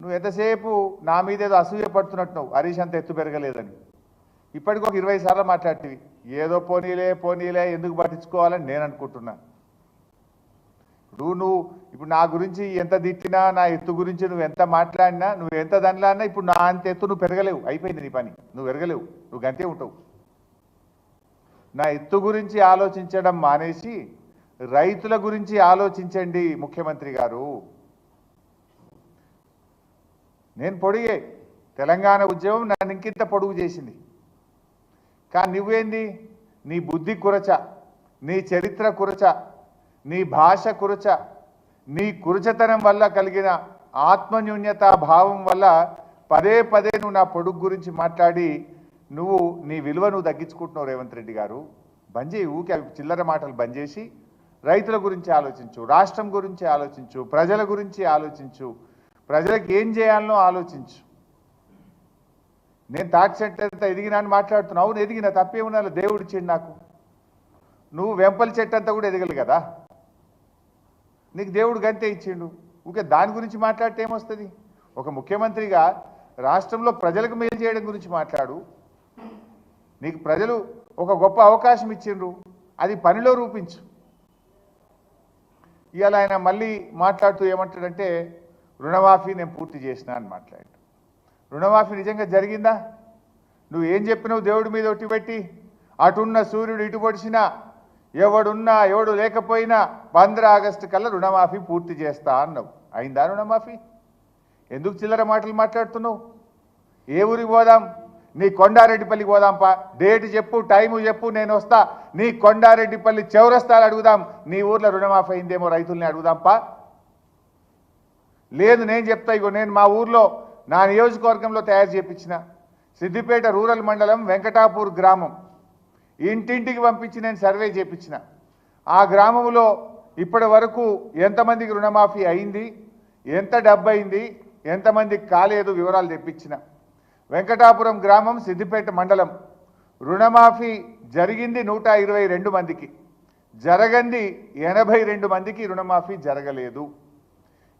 నువ్వు ఎంతసేపు నా మీద ఏదో అసూయ పడుతున్నట్టు హరీష్ అంత ఎత్తు పెరగలేదని. ఇప్పటికి ఒక ఇరవై సార్లు మాట్లాడేవి ఏదో పోనీలే పోనీలే ఎందుకు పట్టించుకోవాలని నేను అనుకుంటున్నా. ఇప్పుడు నువ్వు ఇప్పుడు నా గురించి ఎంత తిట్టినా నా ఎత్తు గురించి నువ్వు ఎంత మాట్లాడినా నువ్వు ఎంత దానిలాడినా ఇప్పుడు నా అంత ఎత్తు నువ్వు పెరగలేవు. అయిపోయింది నీ పని. నువ్వు పెరగలేవు. నువ్వు గంతే ఉంటావు. నా ఎత్తు గురించి ఆలోచించడం మానేసి రైతుల గురించి ఆలోచించండి ముఖ్యమంత్రి గారు. నేను పొడిగే. తెలంగాణ ఉద్యమం నన్ను ఇంకింత పొడుగు చేసింది. కానీ నువ్వేంది? నీ బుద్ధి కురచ నీ చరిత్ర కురచ నీ భాష కురచ నీ కురచతనం వల్ల కలిగిన ఆత్మన్యూన్యత భావం వల్ల పదే పదే నువ్వు నా పొడుగు గురించి మాట్లాడి నువ్వు నీ విలువ నువ్వు తగ్గించుకుంటున్నావు రేవంత్ రెడ్డి గారు. బంద్ చేయి ఊకే అవి చిల్లర మాటలు బంద్ చేసి రైతుల గురించి ఆలోచించు రాష్ట్రం గురించి ఆలోచించు ప్రజల గురించి ఆలోచించు ప్రజలకు ఏం చేయాలనో ఆలోచించు. నేను తాటి చెట్టు అంతా ఎదిగినా అని మాట్లాడుతున్నావు. అవును ఎదిగిన ఉండాలి దేవుడు ఇచ్చిండు నాకు. నువ్వు వెంపల చెట్టు అంతా కూడా ఎదగలి కదా. నీకు దేవుడు గంతే ఇచ్చిండు. ఊకే దాని గురించి మాట్లాడితే ఏమొస్తుంది? ఒక ముఖ్యమంత్రిగా రాష్ట్రంలో ప్రజలకు మేలు చేయడం గురించి మాట్లాడు. నీకు ప్రజలు ఒక గొప్ప అవకాశం ఇచ్చిండ్రు. అది పనిలో రూపించు. ఇవాళ ఆయన మళ్ళీ మాట్లాడుతూ ఏమంటాడంటే రుణమాఫీ నేను పూర్తి చేసిన అని మాట్లాడు. రుణమాఫీ నిజంగా జరిగిందా? నువ్వు ఏం చెప్పినావు దేవుడి మీద ఒట్టి పెట్టి? అటున్న సూర్యుడు ఇటు పొడిచినా ఎవడున్నా ఎవడు లేకపోయినా పంద్ర ఆగస్టు కల్లా రుణమాఫీ పూర్తి చేస్తా అన్నావు. అయిందా రుణమాఫీ? ఎందుకు చిల్లర మాటలు మాట్లాడుతున్నావు? ఏ ఊరికి పోదాం? నీ కొండారెడ్డిపల్లికి పోదాంపా డేట్ చెప్పు టైము చెప్పు నేను వస్తా. నీ కొండారెడ్డిపల్లి చౌరస్తాలు అడుగుదాం. నీ ఊర్లో రుణమాఫీ అయిందేమో రైతుల్ని అడుగుదాంపా లేదు నేను చెప్తా ఇగో నేను మా ఊర్లో నా నియోజకవర్గంలో తయారు చేయించిన సిద్దిపేట రూరల్ మండలం వెంకటాపూర్ గ్రామం. ఇంటింటికి పంపించి నేను సర్వే చేపించిన. ఆ గ్రామంలో ఇప్పటి వరకు ఎంతమందికి రుణమాఫీ అయింది ఎంత డబ్బైంది ఎంతమందికి కాలేదు వివరాలు తెప్పించిన. వెంకటాపురం గ్రామం సిద్దిపేట మండలం. రుణమాఫీ జరిగింది నూట ఇరవై రెండు మందికి. జరగంది ఎనభై రెండు మందికి రుణమాఫీ జరగలేదు.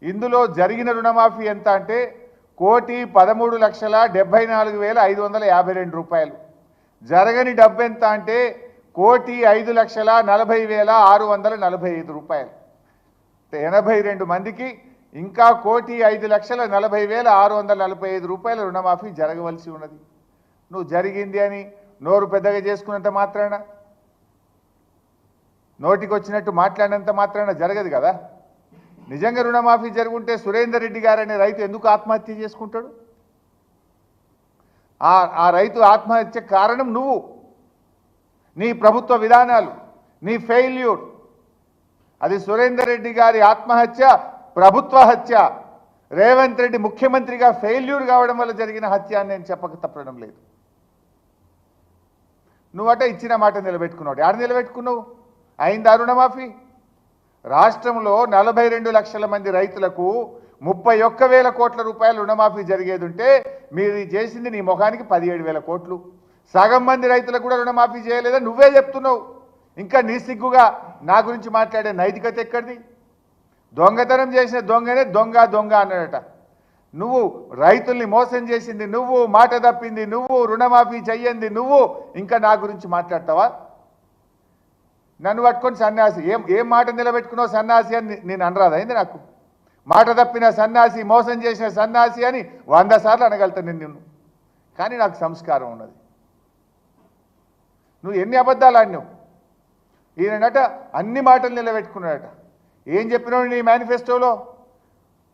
ఇందులో జరిగిన రుణమాఫీ ఎంత అంటే కోటి పదమూడు లక్షల డెబ్బై నాలుగు వేల ఐదు వందల యాభై రెండు రూపాయలు. జరగని డబ్బు ఎంత అంటే కోటి ఐదు లక్షల నలభై వేల ఆరు వందల నలభై ఐదు రూపాయలు. ఎనభై రెండు మందికి ఇంకా కోటి ఐదు లక్షల నలభై వేల ఆరు వందల నలభై ఐదు రూపాయల రుణమాఫీ జరగవలసి ఉన్నది. నువ్వు జరిగింది అని నోరు పెద్దగా చేసుకున్నంత మాత్రాన? నోటికి వచ్చినట్టు మాట్లాడినంత మాత్రాన జరగదు కదా? నిజంగా రుణమాఫీ జరుగుంటే సురేందర్ రెడ్డి గారు అనే రైతు ఎందుకు ఆత్మహత్య చేసుకుంటాడు? ఆ ఆ రైతు ఆత్మహత్య కారణం నువ్వు. నీ ప్రభుత్వ విధానాలు నీ ఫెయిల్యూర్. అది సురేందర్ రెడ్డి గారి ఆత్మహత్య ప్రభుత్వ హత్య. రేవంత్ రెడ్డి ముఖ్యమంత్రిగా ఫెయిల్యూర్ కావడం వల్ల జరిగిన హత్య అని నేను చెప్పక తప్పడం లేదు. నువ్వట ఇచ్చిన మాట నిలబెట్టుకున్నావు. ఆడ నిలబెట్టుకున్నావు? అయిందా రుణమాఫీ? రాష్ట్రంలో నలభై రెండు లక్షల మంది రైతులకు ముప్పై ఒక్క వేల కోట్ల రూపాయల రుణమాఫీ జరిగేది ఉంటే మీరు చేసింది నీ ముఖానికి పదిహేడు వేల కోట్లు. సగం మంది రైతులకు కూడా రుణమాఫీ చేయలేదని నువ్వే చెప్తున్నావు. ఇంకా నీ సిగ్గుగా నా గురించి మాట్లాడే నైతికత ఎక్కడిది? దొంగతనం చేసిన దొంగనే దొంగ దొంగ అన్నాడట. నువ్వు రైతుల్ని మోసం చేసింది నువ్వు మాట తప్పింది నువ్వు రుణమాఫీ చెయ్యంది నువ్వు. ఇంకా నా గురించి మాట్లాడతావా? నన్ను పట్టుకొని సన్యాసి. ఏం ఏం మాట నిలబెట్టుకున్నావు సన్యాసి అని నేను అనరాదైంది నాకు? మాట తప్పిన సన్యాసి మోసం చేసిన సన్యాసి అని వంద సార్లు అనగలుగుతాను నేను నిన్ను. కానీ నాకు సంస్కారం ఉన్నది. నువ్వు ఎన్ని అబద్ధాలు ఆడినావు? ఈయనట అన్ని మాటలు నిలబెట్టుకున్నాడట. ఏం చెప్పినావు నీ మేనిఫెస్టోలో?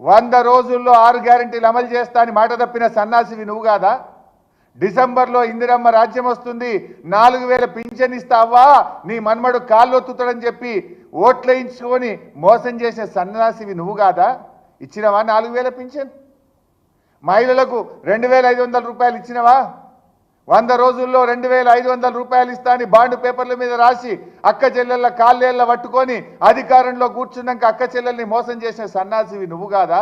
వంద రోజుల్లో ఆరు గ్యారంటీలు అమలు చేస్తా అని మాట తప్పిన సన్నాసివి నువ్వు కాదా? డిసెంబర్లో ఇందిరమ్మ రాజ్యం వస్తుంది. నాలుగు వేల పింఛన్ ఇస్తావా? నీ మన్మడు కాళ్ళు తుతడని చెప్పి ఓట్లేయించుకొని మోసం చేసే సన్యాసివి నువ్వు కాదా? ఇచ్చినవా నాలుగు వేల పింఛన్? మహిళలకు రెండు వేల ఐదు వందల రూపాయలు ఇచ్చినవా? వంద రోజుల్లో రెండు వేల ఐదు వందల రూపాయలు ఇస్తా అని బాండ్ పేపర్ల మీద రాసి అక్క చెల్లెళ్ళ కాళ్ళేళ్ళ పట్టుకొని అధికారంలో కూర్చున్నాక అక్క చెల్లెల్ని మోసం చేసిన సన్నాసివి నువ్వు కాదా?